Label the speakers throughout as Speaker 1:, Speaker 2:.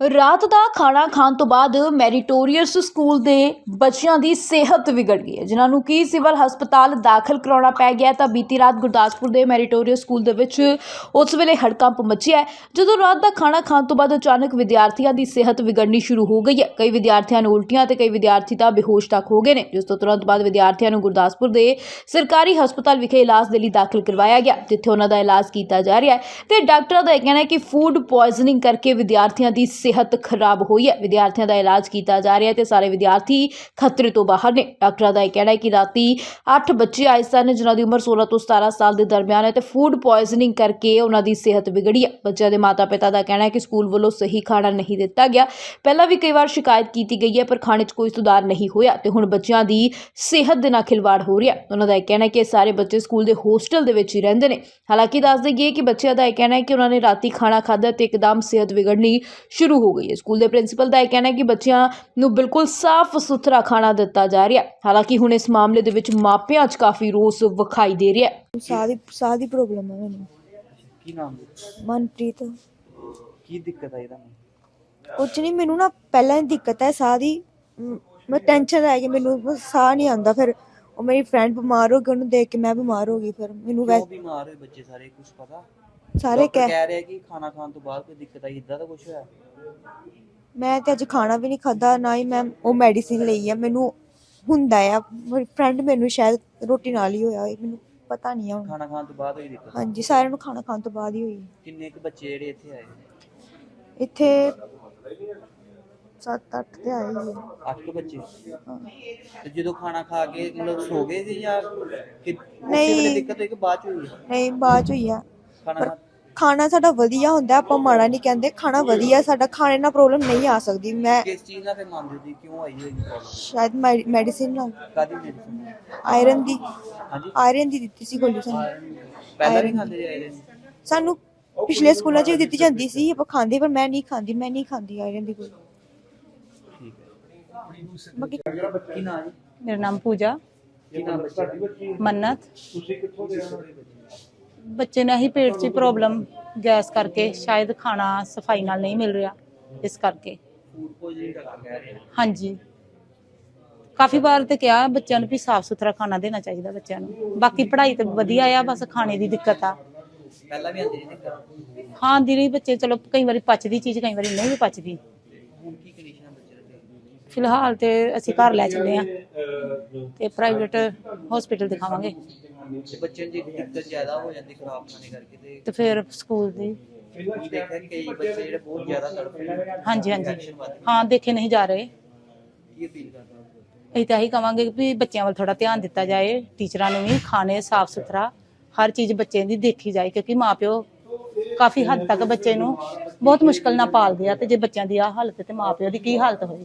Speaker 1: ਰਾਤ ਦਾ ਖਾਣਾ ਖਾਣ ਤੋਂ ਬਾਅਦ ਮੈਰੀਟੋਰੀਅਸ ਸਕੂਲ ਦੇ ਬੱਚਿਆਂ ਦੀ ਸਿਹਤ ਵਿਗੜ ਗਈ ਹੈ। ਜਿਨ੍ਹਾਂ ਨੂੰ ਕੀ ਸਿਵਲ ਹਸਪਤਾਲ ਦਾਖਲ ਕਰਾਉਣਾ ਪੈ ਗਿਆ ਤਾਂ ਬੀਤੀ ਰਾਤ ਗੁਰਦਾਸਪੁਰ ਦੇ ਮੈਰੀਟੋਰੀਅਸ ਸਕੂਲ ਦੇ ਵਿੱਚ ਉਸ ਵੇਲੇ ਹੜਕੰਪ ਮਚਿਆ ਜਦੋਂ ਰਾਤ ਦਾ ਖਾਣਾ ਖਾਣ ਤੋਂ ਬਾਅਦ ਅਚਾਨਕ ਵਿਦਿਆਰਥੀਆਂ ਦੀ ਸਿਹਤ ਵਿਗੜਨੀ ਸ਼ੁਰੂ ਹੋ ਗਈ ਹੈ। ਕਈ ਵਿਦਿਆਰਥੀਆਂ ਨੂੰ ਉਲਟੀਆਂ ਤੇ ਕਈ ਵਿਦਿਆਰਥੀ ਤਾਂ ਬੇਹੋਸ਼ ਤੱਕ ਹੋ ਗਏ ਨੇ, ਜਿਸ ਤੋਂ ਤੁਰੰਤ ਬਾਅਦ ਵਿਦਿਆਰਥੀਆਂ ਨੂੰ ਗੁਰਦਾਸਪੁਰ ਦੇ ਸਰਕਾਰੀ ਹਸਪਤਾਲ ਵਿਖੇ ਇਲਾਜ ਦੇ ਲਈ ਦਾਖਲ ਕਰਵਾਇਆ ਗਿਆ, ਜਿੱਥੇ ਉਹਨਾਂ ਦਾ ਇਲਾਜ ਕੀਤਾ ਜਾ ਰਿਹਾ ਹੈ। ਤੇ ਡਾਕਟਰਾਂ ਦਾ ਇਹ ਕਹਿਣਾ ਹੈ ਕਿ ਫੂਡ ਪੋਇਜ਼ਨਿੰਗ ਕਰਕੇ ਵਿਦਿਆਰਥੀਆਂ ਦੀ ਸਿਹਤ ਖਰਾਬ ਹੋਈ ਹੈ। ਵਿਦਿਆਰਥੀਆਂ ਦਾ ਇਲਾਜ ਕੀਤਾ ਜਾ ਰਿਹਾ ਹੈ ਤੇ ਸਾਰੇ ਵਿਦਿਆਰਥੀ ਖਤਰੇ ਤੋਂ ਬਾਹਰ ਨੇ। ਡਾਕਟਰਾਂ ਦਾ ਇਹ ਕਹਿਣਾ ਹੈ ਕਿ ਰਾਤੀ 8 ਬੱਚੇ ਆਏ ਸਨ, ਜਿਨ੍ਹਾਂ ਦੀ ਉਮਰ 16 ਤੋਂ 17 ਸਾਲ ਦੇ ਦਰਮਿਆਨ ਹੈ ਤੇ ਫੂਡ ਪੋਇਜ਼ਨਿੰਗ ਕਰਕੇ ਉਹਨਾਂ ਦੀ ਸਿਹਤ ਵਿਗੜੀ ਹੈ। ਬੱਚਿਆਂ ਦੇ ਮਾਤਾ-ਪਿਤਾ ਦਾ ਕਹਿਣਾ ਹੈ ਕਿ ਸਕੂਲ ਵੱਲੋਂ ਸਹੀ ਖਾਣਾ ਨਹੀਂ ਦਿੱਤਾ ਗਿਆ। ਪਹਿਲਾਂ ਵੀ ਕਈ ਵਾਰ ਸ਼ਿਕਾਇਤ ਕੀਤੀ ਗਈ ਹੈ, ਪਰ ਖਾਣੇ 'ਚ ਕੋਈ ਸੁਧਾਰ ਨਹੀਂ ਹੋਇਆ ਤੇ ਹੁਣ ਬੱਚਿਆਂ ਦੀ ਸਿਹਤ ਦੇ ਨਾਲ ਖਿਲਵਾੜ ਹੋ ਰਿਹਾ ਉਹਨਾਂ ਦਾ ਇਹ ਕਹਿਣਾ ਹੈ ਕਿ ਇਹ ਸਾਰੇ ਬੱਚੇ ਸਕੂਲ ਦੇ ਹੋਸਟਲ ਦੇ ਵਿੱਚ ਹੀ ਰਹਿੰਦੇ ਨੇ। ਹਾਲਾਂਕਿ ਦੱਸ ਦੇਈਏ ਕਿ ਬੱਚਿਆਂ ਦਾ ਇਹ ਕਹਿਣਾ ਹੈ ਕਿ ਉਹਨਾਂ ਨੇ ਰਾਤੀ ਖਾਣਾ ਖਾਧਾ ਤੇ ਇੱਕਦਮ ਸਿਹਤ ਵਿਗੜਨੀ ਸ਼ੁਰੂ ਹੋ ਗਈ ਹੈ। ਸਕੂਲ ਦੇ ਪ੍ਰਿੰਸੀਪਲ ਦਾ ਇਹ ਕਹਿਣਾ ਹੈ ਕਿ ਬੱਚਿਆਂ ਨੂੰ ਬਿਲਕੁਲ ਸਾਫ਼ ਸੁਥਰਾ ਖਾਣਾ ਦਿੱਤਾ ਜਾ ਰਿਹਾ ਹੈ। ਹਾਲਾਂਕਿ ਹੁਣ ਇਸ ਮਾਮਲੇ ਦੇ ਵਿੱਚ ਮਾਪਿਆਂ 'ਚ ਕਾਫੀ ਰੋਸ ਵਿਖਾਈ ਦੇ ਰਿਹਾ ਹੈ।
Speaker 2: ਸਾਹ ਦੀ ਸਾਹ ਦੀ ਪ੍ਰੋਬਲਮ ਹੈ ਮੈਨੂੰ।
Speaker 3: ਕੀ ਨਾਮ ਹੈ?
Speaker 2: ਮਨਪ੍ਰੀਤ।
Speaker 3: ਕੀ ਦਿੱਕਤ ਆਈ ਤੁਹਾਨੂੰ?
Speaker 2: ਕੁਝ ਨਹੀਂ ਮੈਨੂੰ ਨਾ ਪਹਿਲਾਂ ਹੀ ਦਿੱਕਤ ਹੈ ਸਾਹ ਦੀ। ਮ, ਮੈਂ ਟੈਨਸ਼ਨ ਲੈ ਕੇ ਮੈਨੂੰ ਬਸ ਸਾਹ ਨਹੀਂ ਆਉਂਦਾ। ਫਿਰ ਉਹ ਮੇਰੀ ਫਰੈਂਡ ਬਿਮਾਰ ਹੋ ਗਈ ਉਹਨੂੰ ਦੇਖ ਕੇ ਮੈਂ ਬਿਮਾਰ ਹੋ ਗਈ। ਫਿਰ ਮੈਨੂੰ
Speaker 3: ਕਿਉਂ
Speaker 2: ਵੈਸੇ
Speaker 3: ਬਿਮਾਰ ਹੋਏ ਬੱਚੇ ਸਾਰੇ ਕੁਝ ਪਤਾ?
Speaker 2: ਸਾਰੇ ਕਹਿ
Speaker 3: ਰਹੇ ਕਿ ਖਾਣਾ ਖਾਣ ਤੋਂ ਬਾਅਦ ਕੋਈ ਦਿੱਕਤ ਆਈ ਇਦਾਂ ਦਾ ਕੁਝ ਹੋਇਆ?
Speaker 2: ਮੈਂ ਤੇ ਅੱਜ ਖਾਣਾ ਵੀ ਨਹੀਂ ਖਾਦਾ ਨਾ ਹੀ ਮੈਂ ਉਹ ਮੈਡੀਸਿਨ ਲਈ ਆ ਮੈਨੂੰ ਹੁੰਦਾ ਆ ਮੇਰੀ ਫਰੈਂਡ ਮੈਨੂੰ ਸ਼ਾਇਦ ਰੋਟੀ ਨਾਲ ਹੀ ਹੋਇਆ ਹੋਏ ਮੈਨੂੰ ਪਤਾ ਨਹੀਂ ਆ ਹੁਣ
Speaker 3: ਖਾਣਾ ਖਾਣ ਤੋਂ ਬਾਅਦ ਹੋਈ ਦਿੱਕਤ
Speaker 2: ਹਾਂਜੀ ਸਾਰਿਆਂ ਨੂੰ ਖਾਣਾ ਖਾਣ ਤੋਂ ਬਾਅਦ ਹੀ ਹੋਈ
Speaker 3: ਕਿੰਨੇ ਕੁ ਬੱਚੇ ਜਿਹੜੇ ਇੱਥੇ ਆਏ
Speaker 2: ਇੱਥੇ 7-8 ਤੇ ਆਏ ਹੀ ਆ।
Speaker 3: ਅੱਠ ਕੁ ਬੱਚੇ
Speaker 2: ਹਾਂ।
Speaker 3: ਤੇ ਜਦੋਂ ਖਾਣਾ ਖਾ ਕੇ ਮਤਲਬ ਸੋ ਗਏ ਸੀ ਜਾਂ ਕਿ ਉਸੇ
Speaker 2: ਨਹੀਂ।
Speaker 3: ਦਿੱਕਤ ਹੋਈ ਕਿ ਬਾਅਦ ਚ ਹੋਈ?
Speaker 2: ਨਹੀਂ ਬਾਅਦ ਚ ਹੋਈ ਆ
Speaker 3: ਖਾਣਾ ਖਾ-
Speaker 2: ਖਾਣਾ ਸਾਡਾ ਵਧੀਆ ਹੁੰਦਾ ਆਪਾਂ ਮਾੜਾ ਨਹੀਂ ਕਹਿੰਦੇ ਖਾਣਾ ਵਧੀਆ ਸਾਡਾ ਖਾਣੇ ਨਾਲ ਪ੍ਰੋਬਲਮ ਨਹੀਂ ਆ ਸਕਦੀ। ਮੈਂ
Speaker 3: ਕਿਸ ਚੀਜ਼ ਨਾਲ ਫਿਰ ਮੰਨਦੇ ਸੀ ਕਿਉਂ ਆਈ ਹੋਈ ਪ੍ਰੋਬਲਮ
Speaker 2: ਸ਼ਾਇਦ ਮੈਡੀਸਿਨ ਨਾਲ।
Speaker 3: ਕਾਦੀ ਮੈਡੀਸਨ
Speaker 2: ਆਇਰਨ ਦੀ।
Speaker 3: ਹਾਂਜੀ।
Speaker 2: ਆਇਰਨ ਦੀ ਦਿੱਤੀ ਸੀ ਗੋਲੀ ਸਾਨੂੰ।
Speaker 3: ਪਹਿਲਾਂ ਵੀ ਖਾਂਦੇ ਆਏ ਨੇ
Speaker 2: ਸਾਨੂੰ ਪਿਛਲੇ ਸਕੂਲਾਂ 'ਚ ਵੀ ਦਿੱਤੀ ਜਾਂਦੀ ਸੀ ਆਪਾਂ ਖਾਂਦੇ ਪਰ ਮੈਂ ਨਹੀਂ ਖਾਂਦੀ ਮੈਂ ਨਹੀਂ ਖਾਂਦੀ ਆਇਰਨ ਦੀ ਗੋਲੀ।
Speaker 3: ਠੀਕ ਹੈ।
Speaker 2: ਬਾਕੀ
Speaker 3: ਕੀ ਨਾਮ
Speaker 4: ਮੇਰਾ ਨਾਮ ਪੂਜਾ।
Speaker 3: ਕੀ ਨਾਮ ਬੱਚੇ
Speaker 4: ਮੰਨਤ। ਬੱਚੇ ਨੇ ਹੀ ਪੇਟ 'ਚ ਪ੍ਰੋਬਲਮ ਗੈਸ ਕਰਕੇ ਸ਼ਾਇਦ ਖਾਣਾ ਸਫ਼ਾਈ ਨਾਲ ਨਹੀਂ ਮਿਲ ਰਿਹਾ ਇਸ ਕਰਕੇ।
Speaker 3: ਫੂਡ ਪੋਇਜ਼ਨਿੰਗ ਦਾ ਕਹਿ ਰਹੇ ਨੇ
Speaker 4: ਹਾਂਜੀ। ਕਾਫੀ ਵਾਰ ਤੇ ਕਿਹਾ ਬੱਚਿਆਂ ਨੂੰ ਵੀ ਸਾਫ਼ ਸੁਥਰਾ ਖਾਣਾ ਦੇਣਾ ਚਾਹੀਦਾ ਬੱਚਿਆਂ ਨੂੰ। ਬਾਕੀ ਪੜ੍ਹਾਈ ਤੇ ਵਧੀਆ ਆ ਬਸ ਖਾਣੇ ਦੀ ਦਿੱਕਤ ਆ।
Speaker 3: ਪਹਿਲਾਂ ਵੀ ਆਂਦੀ ਸੀ ਦਿੱਕਤ?
Speaker 4: ਹਾਂ ਦੀ ਬੱਚੇ ਚਲੋ ਕਈ ਵਾਰੀ ਪਚਦੀ ਚੀਜ਼ ਕਈ ਵਾਰੀ ਨਹੀਂ ਵੀ ਪਚਦੀ।
Speaker 3: ਹੁਣ ਕੀ ਕੰਡੀਸ਼ਨ ਹੈ ਬੱਚੇ ਦੀ?
Speaker 4: ਫਿਲਹਾਲ ਤੇ ਅਸੀਂ ਘਰ ਲੈ ਚੱਲੇ ਆ ਤੇ ਪ੍ਰਾਈਵੇਟ ਹਸਪੀਟਲ ਦਿਖਾਵਾਂਗੇ।
Speaker 3: ਤੇ ਬੱਚਿਆਂ ਦੀ ਦਿੱਕਤ ਜ਼ਿਆਦਾ ਹੋ ਜਾਂਦੀ ਖਰਾਬ ਖਾਣੇ ਕਰਕੇ ਤੇ
Speaker 4: ਤੇ ਫਿਰ ਸਕੂਲ ਦੀ।
Speaker 3: ਤੁਸੀਂ ਦੇਖਿਆ ਕਿ ਕਈ ਬੱਚੇ ਜਿਹੜੇ ਬਹੁਤ ਜ਼ਿਆਦਾ ਤੜਫਦੇ ਨੇ।
Speaker 4: ਹਾਂਜੀ ਹਾਂਜੀ। ਹਾਂ ਦੇਖੇ ਨਹੀਂ ਜਾ ਰਹੇ।
Speaker 3: ਕੀ ਅਪੀਲ ਕਰਦਾ ਹੋ?
Speaker 4: ਅਸੀਂ ਤਾਂ ਇਹੀ ਕਵਾਂਗੇ ਵੀ ਬੱਚਿਆਂ ਵੱਲ ਥੋੜਾ ਧਿਆਨ ਦਿੱਤਾ ਜਾਏ ਟੀਚਰਾਂ ਨੂੰ ਵੀ ਖਾਣੇ ਸਾਫ਼ ਸੁਥਰਾ ਹਰ ਚੀਜ਼ ਬੱਚੇ ਦੀ ਦੇਖੀ ਜਾਏ ਕਿਉਂਕਿ ਮਾਪਿਓ ਕਾਫੀ ਹੱਦ ਤੱਕ ਬੱਚੇ ਨੂੰ ਬਹੁਤ ਮੁਸ਼ਕਲ ਨਾਲ ਪਾਲਦੇ ਆ ਤੇ ਜੇ ਬੱਚਿਆਂ ਦੀ ਆ ਹਾਲਤ ਹੈ ਤੇ ਮਾਪਿਓ ਦੀ ਕੀ ਹਾਲਤ ਹੋਏਗੀ?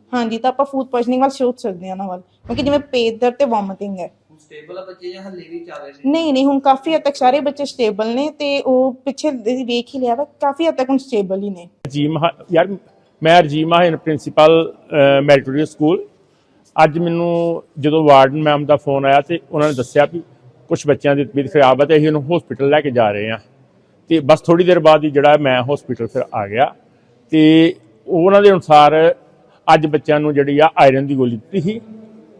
Speaker 5: ਹਾਂਜੀ ਤਾਂ ਆਪਾਂ ਫੂਡ ਪੋਇਜ਼ਨਿੰਗ ਵੱਲ ਸੋਚ ਸਕਦੇ ਹਾਂ ਵੱਲ ਕਿਉਂਕਿ ਜਿਵੇਂ ਪੇਟ ਦਰਦ ਤੇ ਵੋਮਿਟਿੰਗ ਹੈ।
Speaker 3: ਸਟੇਬਲ ਆ ਬੱਚੇ ਜਾਂ ਹੱਲੇ ਵੀ ਚੱਲ ਰਹੇ ਨੇ?
Speaker 5: ਨਹੀਂ ਨਹੀਂ ਹੁਣ ਕਾਫੀ ਹੱਦ ਤੱਕ ਸਾਰੇ ਬੱਚੇ ਸਟੇਬਲ ਨੇ ਤੇ ਉਹ ਪਿੱਛੇ ਦੇ- ਵੇਖ ਹੀ ਲਿਆ ਵਾ ਕਾਫੀ ਹੱਦ ਤੱਕ ਹੁਣ ਸਟੇਬਲ ਹੀ ਨੇ।
Speaker 6: ਰਜੀਮ ਹਾ- ਯਾਰ ਮੈਂ ਰਜੀਮ ਹਾਇਨ ਪ੍ਰਿੰਸੀਪਲ ਮੈਰੀਟੋਰੀਅਸ ਸਕੂਲ। ਅੱਜ ਮੈਨੂੰ ਜਦੋਂ ਵਾਰਡਨ ਮੈਮ ਦਾ ਫੋਨ ਆਇਆ ਤੇ ਉਹਨਾਂ ਨੇ ਦੱਸਿਆ ਵੀ ਕੁਝ ਬੱਚਿਆਂ ਦੀ ਤਬੀਅਤ ਖਰਾਬ ਹੈ ਤੇ ਅਸੀਂ ਉਹਨੂੰ ਹਸਪੀਟਲ ਲੈ ਕੇ ਜਾ ਰਹੇ ਹਾਂ। ਤੇ ਬਸ ਥੋੜੀ ਦੇਰ ਬਾਅਦ ਹੀ ਜਿਹੜਾ ਮੈਂ ਹਸਪੀਟਲ ਫਿਰ ਆ ਗਿਆ ਤੇ ਉਹਨਾਂ ਦੇ ਅਨੁਸਾਰ ਅੱਜ ਬੱਚਿਆਂ ਨੂੰ ਜਿਹੜੀ ਆ ਆਇਰਨ ਦੀ ਗੋਲੀ ਦਿੱਤੀ ਸੀ।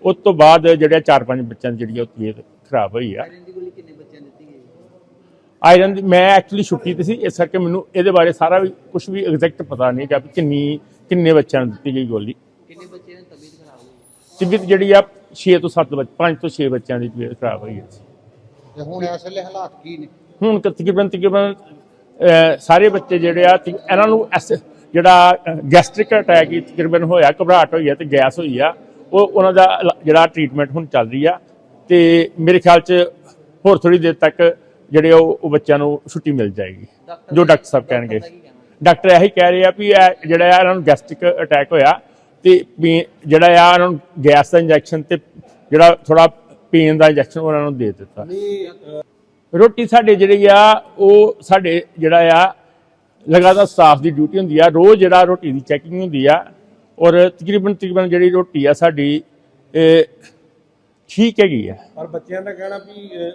Speaker 6: ਉਸ ਤੋਂ ਬਾਅਦ ਜਿਹੜੇ ਚਾਰ ਪੰਜ ਬੱਚਿਆਂ ਦੀ ਜਿਹੜੀ ਆ ਉਹ ਤਬੀਅਤ ਖਰਾਬ ਹੋਈ ਆ।
Speaker 3: ਆਇਰਨ ਦੀ ਗੋਲੀ ਕਿੰਨੇ ਬੱਚਿਆਂ ਨੂੰ ਦਿੱਤੀ ਗਈ?
Speaker 6: ਆਇਰਨ ਦੀ ਮੈਂ ਐਕਚੁਅਲੀ ਛੁੱਟੀ ਤੇ ਸੀ ਇਸ ਕਰਕੇ ਮੈਨੂੰ ਇਹਦੇ ਬਾਰੇ ਸਾਰਾ ਵੀ ਕੁਝ ਵੀ ਐਗਜ਼ੈਕਟ ਪਤਾ ਨਹੀਂ ਕਿ ਕਿੰਨੀ ਕਿੰਨੇ ਬੱਚਿਆਂ ਨੂੰ ਦਿੱਤੀ ਗਈ ਗੋਲੀ।
Speaker 3: ਕਿੰਨੇ ਬੱਚਿਆਂ ਦੀ ਤਬੀਅਤ ਖਰਾਬ ਹੋਈ?
Speaker 6: ਤਬੀਅਤ ਜਿਹੜੀ ਆ 6 ਤੋਂ 7 ਬੱਚ 5 ਤੋਂ 6 ਬੱਚਿਆਂ ਦੀ ਤਬੀਅਤ ਖਰਾਬ ਹੋਈ ਹੈ
Speaker 7: ਤੇ ਹੁਣ ਇਸ ਵੇਲੇ ਹਾਲਾਤ ਕੀ ਨੇ?
Speaker 6: ਹੁਣ ਕ- ਤਕਰੀਬਨ ਤਕਰੀਬਨ ਸਾਰੇ ਬੱਚੇ ਜਿਹੜੇ ਆ ਇਹਨਾਂ ਨੂੰ ਐਸ ਜਿਹੜਾ ਗੈਸਟ੍ਰਿਕ ਅਟੈਕ ਤਕਰੀਬਨ ਹੋਇਆ ਘਬਰਾਹਟ ਹੋਈ ਆ ਤੇ ਗੈਸ ਹੋਈ ਆ ਉਹ ਉਹਨਾਂ ਦਾ ਜਿਹੜਾ ਟ੍ਰੀਟਮੈਂਟ ਹੁਣ ਚੱਲ ਰਹੀ ਆ ਤੇ ਮੇਰੇ ਖਿਆਲ 'ਚ ਹੋਰ ਥੋੜੀ ਦੇਰ ਤੱਕ ਜਿਹੜੇ ਉਹ ਉਹ ਬੱਚਿਆਂ ਨੂੰ ਛੁੱਟੀ ਮਿਲ ਜਾਏਗੀ। ਜੋ ਡਾਕਟਰ ਸਾਹਿਬ ਕਹਿਣਗੇ। ਡਾਕਟਰ ਇਹੀ ਕਹਿ ਰਹੇ ਆ ਵੀ ਇਹ ਜਿਹੜਾ ਆ ਇਹਨਾਂ ਨੂੰ ਗੈਸਟ੍ਰਿਕ ਅਟੈਕ ਹੋਇਆ ਤੇ ਜਿਹੜਾ ਆ ਇਹਨਾਂ ਨੂੰ ਗੈਸ ਦਾ ਇੰਜੈਕਸ਼ਨ ਤੇ ਜਿਹੜਾ ਥੋੜਾ ਪੇਨ ਦਾ ਇੰਜੈਕਸ਼ਨ ਉਹਨਾਂ ਨੂੰ ਦੇ ਦਿੱਤਾ। ਰੋਟੀ ਸਾਡੇ ਜਿਹੜੀ ਆ ਉਹ ਸਾਡੇ ਜਿਹੜਾ ਆ ਲਗਾਤਾਰ ਸਟਾਫ ਦੀ ਡਿਊਟੀ ਹੁੰਦੀ ਆ, ਰੋਜ਼ ਜਿਹੜਾ ਰੋਟੀ ਦੀ ਚੈਕਿੰਗ ਹੁੰਦੀ ਆ, ਔਰ ਤਕਰੀਬਨ ਤਕਰੀਬਨ ਜਿਹੜੀ ਰੋਟੀ ਆ ਸਾਡੀ, ਇਹ ਠੀਕ ਹੈਗੀ ਆ।
Speaker 8: ਪਰ ਬੱਚਿਆਂ ਦਾ ਕਹਿਣਾ ਵੀ